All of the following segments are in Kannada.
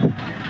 そうか。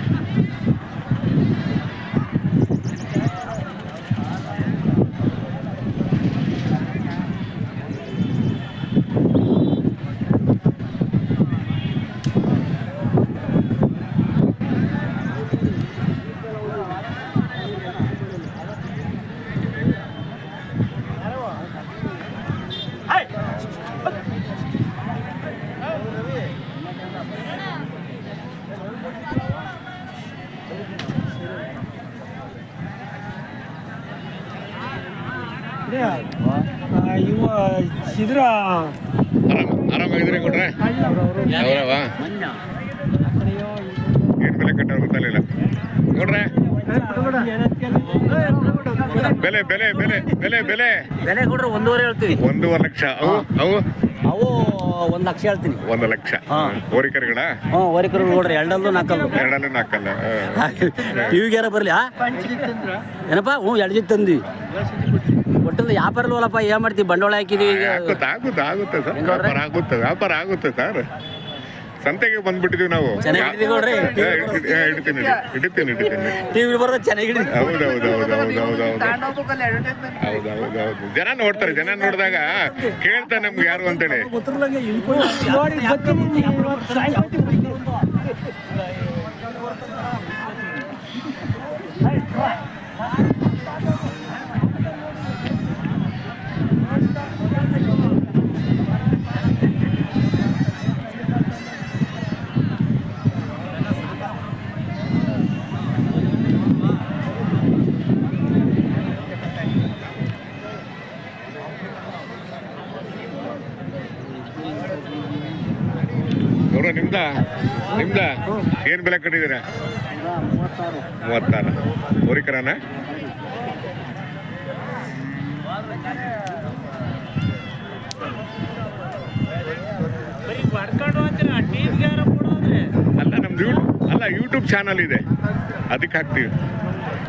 ಇವ ಇದ್ರ ಆರಾಮ ಆರಾಮಾಗಿದ್ರೆ ಕೊಟ್ರೆ? ಅವರವ? ಏನು ಬೆಲೆ ಕಟ್ಟೋರು ಗೊತ್ತಾಗಲಿಲ್ಲ. ನೋಡ್ರೆ ಬೆಲೆ ಬೆಲೆ ಬೆಲೆ ಬೆಲೆ ಬೆಲೆ. ಬೆಲೆ ಕೊಡ್ರೆ ಒಂದೂವರೆ ಹೇಳ್ತೀವಿ. ಒಂದೂವರೆ ಲಕ್ಷ. ಅವು ಅವು? ಅವು ಒಂದ್ ಲಕ್ಷ ಹೇಳ್ತೀನಿ. ಒಂದು ಲಕ್ಷ. ಓರಿಕರುಗಳ ಹ್ಞೂ ಓರಿಕರು ನೋಡ್ರಿ ಎರಡಲ್ಲೂ ನಾಲ್ಕಲ್ಲು. ಎರಡಲ್ಲೂ ನಾಲ್ಕಲ್ಲ ಬರ್ಲಿ ಏನಪ್ಪ? ಹ್ಞೂ ಎರಡು ಜೊತೆ ತಂದಿ ಒಟ್ಟಲ್ಲಿ ವ್ಯಾಪಾರ ಲೋಲಪ್ಪ ಏನ್ ಮಾಡ್ತೀವಿ ಬಂಡವಾಳ ಹಾಕಿದೀವಿ ಆಗುತ್ತೆ ಆಗುತ್ತೆ ಆಗುತ್ತೆ ಸರ್. ವ್ಯಾಪಾರ ಆಗುತ್ತೆ ವ್ಯಾಪಾರ ಆಗುತ್ತೆ ಸರ್. ಸಂತೆಗೆ ಬಂದ್ಬಿಟ್ಟಿದೀವಿ ನಾವು. ಚೆನ್ನಾಗಿ ಹಿಡಿದಿ ನೋಡ್ರಿ. ಏ, ಹಿಡಿ- ಏ, ಹಿಡಿತೀನಿ ಹಿಡಿತೀನಿ ಹಿಡಿತೀನಿ ಟಿವಿ ಬರೋದು ಚೆನ್ನಾಗಿ ಹೌದು ಹೌದು ಹೌದು ಹೌದು ಹೌದು ಹೌದು. ಹೌದು ಹೌದು. ಜನ ನೋಡ್ತಾರೆ ಜನ ನೋಡಿದಾಗ ಕೇಳ್ತಾರೆ ನಮ್ಗೆ ಯಾರು ಅಂತೇಳಿ. ನೋಡ ನಿಮ್ದ? ನಿಮ್ದ? ಏನ್ ಬೆಲೆ ಕಟ್ಟಿದ್ದೀರಾ? ಮೂವತ್ತಾರು. ಹೋರಿಕರನ? ಅಲ್ಲ, ನಮ್ದು ಅಲ್ಲ ಯೂಟ್ಯೂಬ್ ಚಾನಲ್ ಇದೆ. ಅದಕ್ಕೆ ಹಾಕ್ತೀವಿ.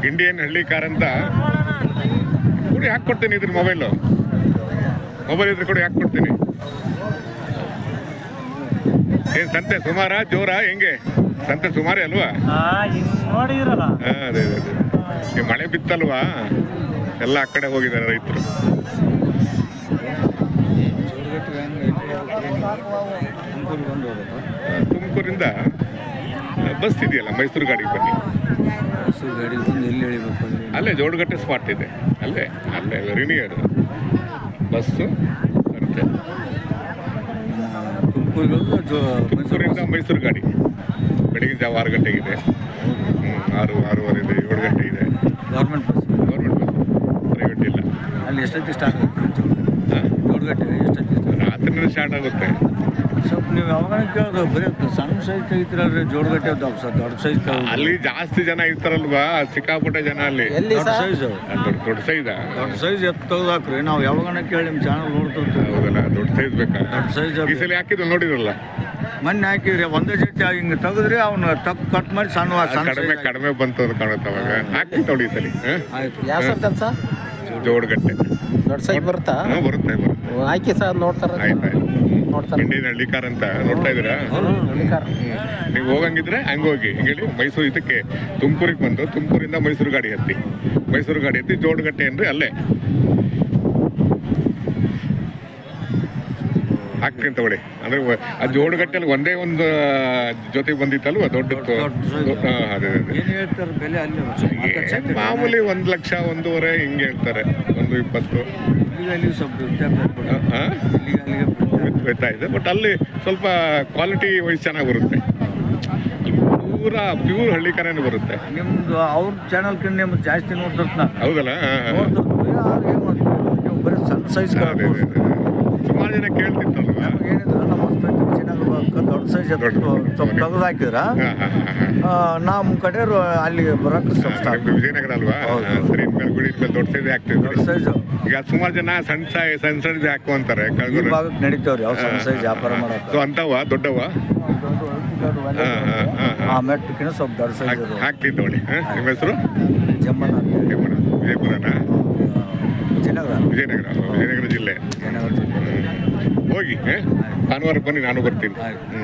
ಇಂಡಿಯನ್ ಹಳ್ಳಿ ಕಾರ್ ಅಂತ. ಹಾಕಿ ಹಾಕ್ಕೊಡ್ತೀನಿ ಇದ್ರ ಮೊಬೈಲು ಮೊಬೈಲ್ ಇದ್ರೆ ಕೊಡಿ, ಹಾಕ್ಕೊಡ್ತೀನಿ. ಏನ್ ಸಂತೆ ಸುಮಾರ ಜೋರ ಹೆಂಗೆ? ಸಂತೆ ಸುಮಾರಿ ಅಲ್ವಾ? ನೋಡಿದ್ರಲ್ಲ. ಹಾ, ಅದೇ ಅದೇ. ಮಳೆ ಬಿತ್ತಲ್ವಾ? ಎಲ್ಲ ಆ ಕಡೆ ಹೋಗಿದ್ದಾರೆ ರೈತರು. ತುಮಕೂರಿಂದ ಬಸ್ ಇದೆಯಲ್ಲ ಮೈಸೂರು ಗಾಡಿಗೆ ಬನ್ನಿ. ಬಂದು ಎಲ್ಲಿ ಅಂದ್ರೆ ಅಲ್ಲೇ ಜೋಡಗಟ್ಟೆ ಸ್ಪಾಟ್ ಇದೆ. ಅಲ್ಲೇ ಅಲ್ಲೇ ವೆರಿ ನಿಯರ್ ಬಸ್ಸು ಸಂತೆ. ಜೋ ಮೈಸೂರು ಗಾಡಿ. ಬೆಳಗಿನ ಜಾವ ಆರು ಗಂಟೆಗೆ ಇದೆ ಆರು ಆರೂವರೆ ಇದೆ ಏಳು ಗಂಟೆ ಇದೆ government bus. Government bus. Private ಇಲ್ಲ. ಅಲ್ಲಿ ಎಷ್ಟೊತ್ತಿಗೆ ಸ್ಟಾರ್ಟ್ ಆಗುತ್ತೆ ಏಳು ಗಂಟೆ ಎಷ್ಟೊತ್ತಿಗೆ? ರಾತ್ರಿನೇ ಸ್ಟಾರ್ಟ್ ಆಗುತ್ತೆ. ಸ್ವಲ್ಪ ನೀವು ಯಾವಾಗ ಕೇಳೋದು ಬರೀ ಸಣ್ಣ ಸೈಜ್ ತೆಗಿತೀರಲ್ರಿ ಜೋಡಗಟ್ಟೆ ದಪ್ಪ ಸರ್? ದೊಡ್ಡ ಸೈಜ್ ಅಲ್ಲಿ ಜಾಸ್ತಿ ಜನ ಇರ್ತಾರಲ್ವಾ? ಸಿಕ್ಕಾಪಟ್ಟೆ ಜನ ಅಲ್ಲಿ. ದೊಡ್ಡ ಸೈಜ್ ದೊಡ್ಡ ದೊಡ್ಡ ಸೈಜಾ ದೊಡ್ಡ ಸೈಜ್ ಎತ್ತು ತೆಗ್ದಾಕ್ರಿ ನಾವು ಯಾವಾಗ ಕೇಳಿ ನಿಮ್ಮ ಚಾನಲ್ ನೋಡ್ತಿರ್ತೀವಿ. ಹೌದಲ್ಲ ದೊಡ್ಡ ಸೈಜ್ ಬೇಕಾ? ದೊಡ್ಡ ಸೈಜ್ ಈ ಸಲ ಹಾಕಿದ್ರು ನೋಡಿದ್ರಲ್ಲ? ಮೊನ್ನೆ ಹಾಕಿದ್ರೆ ಒಂದೇ ಜೊತೆ ಹಿಂಗೆ ತೆಗೆದ್ರೆ ಅವನು ತಪ್ಪು ಕಟ್ ಮಾಡಿ ಸಣ್ಣ ಸಣ್ಣ ಕಡಿಮೆ size ಕಡಿಮೆ ಬಂತು ಅಂತ ಕಾಣುತ್ತೆ ಅವಾಗ. ಹಾಕಿ ನೋಡಿ ಈ ಸಲ ಹ? ಆಯ್ತು. ಯಾವ ಸರ್? ಕೆಲಸ ಜೋಡ್ಗಟ್ಟೆ. ದೊಡ್ಡ ಸೈಜ್ ಬರುತ್ತಾ? ಹ್ಞೂ ಬರುತ್ತೆ ಬರುತ್ತೆ. ಆಯ್ಕೆ ಸರ್ ನೋಡ್ತಾರೆ. ಆಯ್ತು ಆಯ್ತು. ನೋಡ್ತಾರೆ. ಇಂಡಿಯನ್ ಹಳ್ಳಿ ಕಾರ್ ಅಂತ ನೋಡ್ತಾ ಇದ್ದೀರಾ. ಹ್ಮ್. ನೀವು ಹೋಗಂಗಿದ್ರೆ ಹಂಗ ಹೋಗಿ. ಹಿಂಗೆ ಹೇಳಿ ಮೈಸೂರು ಇದಕ್ಕೆ ತುಮಕೂರಿಗೆ ಬಂದು ತುಮಕೂರಿಂದ ಮೈಸೂರು ಗಾಡಿ ಹತ್ತಿ. ಮೈಸೂರು ಗಾಡಿ ಹತ್ತಿ ಜೋಡ್ಗಟ್ಟೆ ಅಂದ್ರೆ ಅಲ್ಲೇ. ಹಾಕ್ತೀನಿ ತಗೊಳ್ಳಿ. ಅಂದ್ರೆ ಆ ಜೋಡುಗಟ್ಟಲ್ಲಿ ಒಂದೇ ಒಂದು ಜೊತೆಗೆ ಬಂದಿತ್ತಲ್ವ? ದೊಡ್ಡ ಮಾಮೂಲಿ ಒಂದು ಲಕ್ಷ ಒಂದೂವರೆ ಹಿಂಗೆ ಹೇಳ್ತಾರೆ. ಒಂದು ಇಪ್ಪತ್ತು. ಇದೆ ಬಟ್ ಅಲ್ಲಿ ಸ್ವಲ್ಪ ಕ್ವಾಲಿಟಿ ವೈಸ್ ಚೆನ್ನಾಗಿ ಬರುತ್ತೆ. ಪೂರ ಪ್ಯೂರ್ ಹಳ್ಳಿ ಕರೆನೇ ಬರುತ್ತೆ. ನಿಮ್ದು ಅವ್ರ ಚಾನಲ್ ಕಿಂತ ಜಾಸ್ತಿ ನೋಡ್ತಿರ್ತ ಹೌದಲ್ಲ? ಸಣ್ಣ ಸೈಜ್ ಜನ ಕೇಳ್ತಿತ್ತಲ್ವ? ಏನಿದ್ರು ನಮ್ಮ ವಿಜಯನಗರ ದೊಡ್ಡ ಸೈಜ್ ಸ್ವಲ್ಪ ಹಾಕಿದ್ರ? ನಮ್ಮ ಕಡೆಯವರು ಅಲ್ಲಿ ಬರಕ್ಕೆ ವಿಜಯನಗರ ಅಲ್ವಾ? ಗುಡಿ ಮೇಲೆ ದೊಡ್ಡ ಸೈಜ್ ಹಾಕ್ತಿದ್ರು ಈಗ ಸುಮಾರು ಜನ ಸಣ್ಣ ಸೈಜ್ ಸಣ್ಣ ಸೈಜ್ ಹಾಕು ಅಂತಾರೆ ನಡೀತಾವ್ರಿ ಯಾವ ಸಣ್ಣ ಸೈಜ್ ವ್ಯಾಪಾರ ಮಾಡೋದು ಅಂತವ ದೊಡ್ಡವ ಆ ಮೆಟ್ಟಕಿನ ಸ್ವಲ್ಪ ದೊಡ್ಡ ನಿಮ್ಮ ಹೆಸರು? ಜಮ್ಮನ. ವಿಜಯಪುರನ? ವಿಜಯನಗರ. ವಿಜಯನಗರ ವಿಜಯನಗರ ಜಿಲ್ಲೆ. ಹೋಗಿ ಭಾನುವಾರ ಬನ್ನಿ ನಾನು ಬರ್ತೀನಿ. ಹ್ಞೂ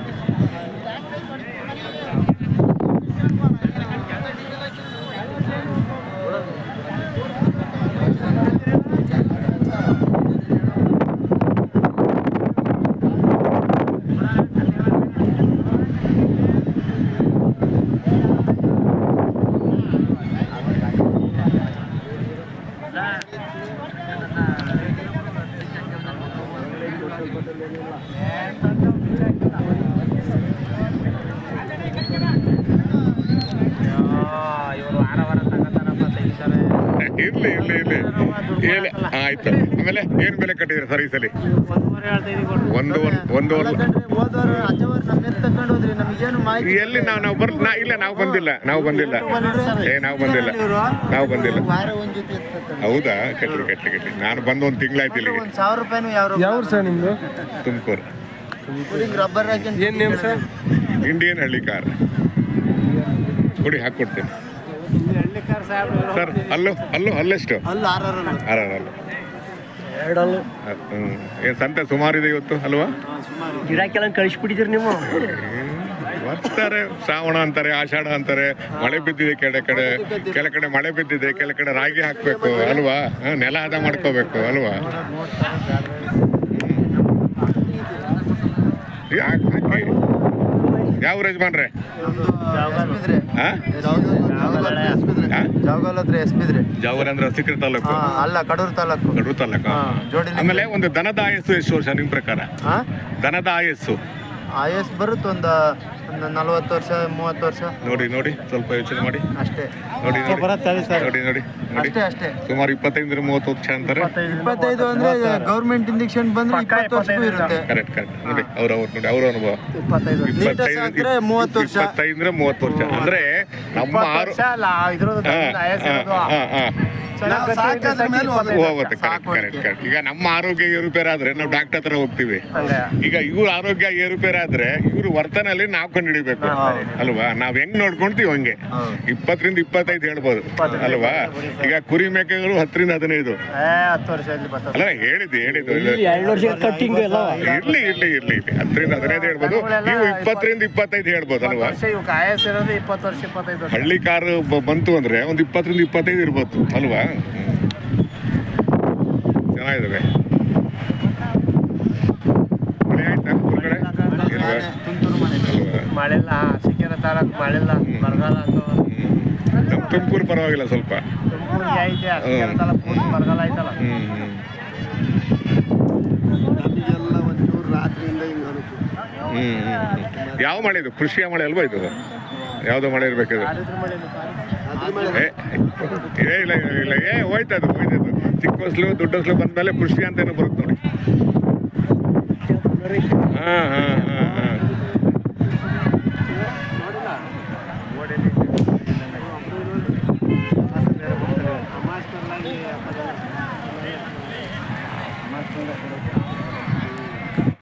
ಹೇಳಿ ಆಯ್ತು? ಆಮೇಲೆ ಏನ್ ಬೆಲೆ ಕಟ್ಟಿದ್ರಿ ಸರ್ ಈ ಸಲ? ಒಂದು ವರ್- ಒಂದು ವರ್- ಹೋದವರು ಅಜ್ಜವರು ನಮ್ಮ ಎತ್ತು ತಕೊಂಡು ಹೋದ್ರಿ ನಮಗೇನು ಮಾಹಿತಿ ಎಲ್ಲಿ ನಾವು ನಾವು ಬರ್ ಇಲ್ಲ ನಾವು ಬಂದಿಲ್ಲ ನಾವು ಬಂದಿಲ್ಲ. ಏ ನಾವು ಬಂದಿಲ್ಲ. ನಾವು ಬಂದಿಲ್ಲ. ಹೌದಾ? ಕಟ್ಲಿ ಕಟ್ಲಿ ಕಟ್ಲಿ. ನಾನು ಬಂದು ಒಂದು ತಿಂಗಳಾಯ್ತು ಇಲ್ಲಿ ಒಂದ್ ಸಾವಿರ ರೂಪಾಯಿ ಸರ್ ನಿಮ್ದು? ತುಮಕೂರು. ರಬ್ಬರ್ ಏನ್ ನೇಮ್ ಸರ್? ಇಂಡಿಯನ್ ಹಳ್ಳಿ ಕಾರ್. ಕೊಡಿ ಹಾಕ್ಕೊಡ್ತೀನಿ. ಸರ್ ಅಲ್ಲೂ ಅಲ್ಲೂ ಅಲ್ಲೆಷ್ಟು? ಅಲ್ಲ ಆರಾರ ಅರ ಅಲ್ಲ ಎರಡಲ್ಲೂ ಹ್ಮ್. ಸಂತೆ ಸುಮಾರು ಇದೆ ಇವತ್ತು ಅಲ್ವಾ? ಗಿಡಕ್ಕೆಲ್ಲ ಕಳಿಸ್ಬಿಟ್ಟಿದ್ರಿ ನೀವು? ಬರ್ತಾರೆ ಶ್ರಾವಣ ಅಂತಾರೆ ಆಷಾಢ ಅಂತಾರೆ ಮಳೆ ಬಿದ್ದಿದೆ ಕೆಳ ಕಡೆ ಕೆಲ ಕಡೆ ಮಳೆ ಬಿದ್ದಿದೆ ಕೆಲ ಕಡೆ ರಾಗಿ ಹಾಕ್ಬೇಕು ಅಲ್ವಾ? ನೆಲ ಹದ ಮಾಡ್ಕೋಬೇಕು ಅಲ್ವಾ? ಯಾವ ಯಜಮಾನ್ರೆ? ಎಸ್ಬಿದ್ರೆ ಹಾ ಹಾ? ಜಾವಗಾಲ್ ಜಾವಗಲ್ ಅಂದ್ರೆ ಹಸಿಕರಿ ತಾಲೂಕು. ಅಲ್ಲ ಕಡೂರು ತಾಲೂಕು. ಕಡೂರು ತಾಲೂಕು. ಜೋಡಿ ಆಮೇಲೆ ಒಂದು ದನದ ಆಯಸ್ಸು ಎಷ್ಟು ವರ್ಷ ನಿಮ್ ಪ್ರಕಾರ? ದನದ ಆಯಸ್ಸು. ಆಯಸ್ ಬರುತ್ತೆ ಒಂದು ಒಂದು ನಲ್ವತ್ತು ವರ್ಷ ಮೂವತ್ತು ವರ್ಷ. ನೋಡಿ ನೋಡಿ ಸ್ವಲ್ಪ ಯೋಚನೆ ಮಾಡಿ. ಅಷ್ಟೇ. ನೋಡಿ ನೋಡಿ. ನೋಡಿ ನೋಡಿ ನೋಡಿ. ಅಷ್ಟೇ ಅಷ್ಟೇ. ಸುಮಾರು ಇಪ್ಪತ್ತೈದರಿಂದ ಮೂವತ್ತು ವರ್ಷ ಅಂತಾರೆ. ಇಪ್ಪತ್ತೈದು ಅಂದ್ರೆ ಗೌರ್ಮೆಂಟ್ ಇಂಜೆಕ್ಷನ್ ಬಂದ್ರೆ ಇಪ್ಪತ್ತು ವರ್ಷ ಇರುತ್ತೆ. ಕರೆಕ್ಟ್ ಕರೆಕ್ಟ್ ನೋಡಿ ಅವ್ರ ಅವ್ರ ನೋಡಿ ಅವ್ರ ಅನುಭವ. ಇಪ್ಪತ್ತೈದು ಮೂವತ್ತು ವರ್ಷ. ಇಪ್ಪತ್ತೈದು ಅಂದ್ರೆ ಮೂವತ್ತು ವರ್ಷ. ಅಂದ್ರೆ ನಮ್ಮ ಆರು ಇದ್ರದ್ದು ಹೋಗುತ್ತೆ. ಕರೆಕ್ಟ್ ಕರೆಕ್ಟ್ ಕರೆಕ್ಟ್ ಈಗ ನಮ್ಮ ಆರೋಗ್ಯ ಏರುಪೇರಾದ್ರೆ ನಾವು ಡಾಕ್ಟರ್ ಹತ್ರ ಹೋಗ್ತೀವಿ. ಹಂಗೆ. ಈಗ ಇವ್ರ ಆರೋಗ್ಯ ಏರುಪೇರಾದ್ರೆ ಇವ್ರ ವರ್ತನಲ್ಲಿ ನಾವು ಕಂಡುಹಿಡಿಬೇಕು. ಅಲ್ವಾ? ನಾವ್ ಹೆಂಗ್ ನೋಡ್ಕೊಂತೀವಿ ಹಂಗೆ. ಇಪ್ಪತ್ತರಿಂದ ಇಪ್ಪತ್ತೈದು ಹೇಳ್ಬೋದು. ಅಲ್ವಾ? ಈಗ ಕುರಿ ಮೇಕೆಗಳು ಹತ್ತರಿಂದ ಹದಿನೈದು. ಅಲ್ಲ ಹೇಳಿದ್ದು ಹೇಳಿದ್ದು. ಇರ್ಲಿ ಇರ್ಲಿ ಇರ್ಲಿ ಇರ್ಲಿ ಹತ್ತರಿಂದ ಹದಿನೈದು ಹೇಳ್ಬೋದು. ನೀವು ಇಪ್ಪತ್ತರಿಂದ ಇಪ್ಪತ್ತೈದು ಹೇಳ್ಬೋದು ಅಲ್ವಾ? ಹಳ್ಳಿ ಕಾರ್ ಬಂತು ಅಂದ್ರೆ ಒಂದ್ ಇಪ್ಪತ್ತರಿಂದ ಇಪ್ಪತ್ತೈದು ಇರ್ಬೋದು ಅಲ್ವಾ? ಚೆನ್ನಾಗಿದ್ದಾವೆ ಮಳೆ ಆಯ್ತಾ ಊರ್ ಕಡೆ? ಮಳೆಲ್ಲ ಸಿಕ್ಕಿರೋ ತಾಲೂಕು ಮಳೆಲ್ಲ ಬರಗಾಲ ನಮ್ಮ ತುಮಕೂರು ಪರವಾಗಿಲ್ಲ ಸ್ವಲ್ಪ. ತುಮಕೂರಿಗೆ ಐತೆ ಸಿಕ್ಕಿರೋ ತಾಲೂಕು ಪೂರ್ತಿ ಬರಗಾಲ. ನಮಗೆಲ್ಲ ಒಂಚೂರು ರಾತ್ರಿಯಿಂದ ಹಿಂಗೆ ಅನುಕೂಲ. ಹ್ಮ್. ಯಾವ ಮಳೆ ಇದು? ಕೃಷಿಯ ಮಳೆ ಅಲ್ವಾ ಇದು? ಯಾವ್ದು ಮಳೆ ಇರ್ಬೇಕಿದು. ಏ ಇಲ್ಲ ಇಲ್ಲ ಇಲ್ಲ. ಏ ಹೋಯ್ತದು ಹೋಯ್ತದು. ಚಿಕ್ಕ ಹೊಸ್ಲು ದೊಡ್ಡ ಹೊಸ್ಲು ಬಂದ್ಮೇಲೆ ಅಂತ ಏನೋ ಬರುತ್ತೆ ನೋಡಿ. ಹಾ ಹಾ ಹಾ ಹಾ.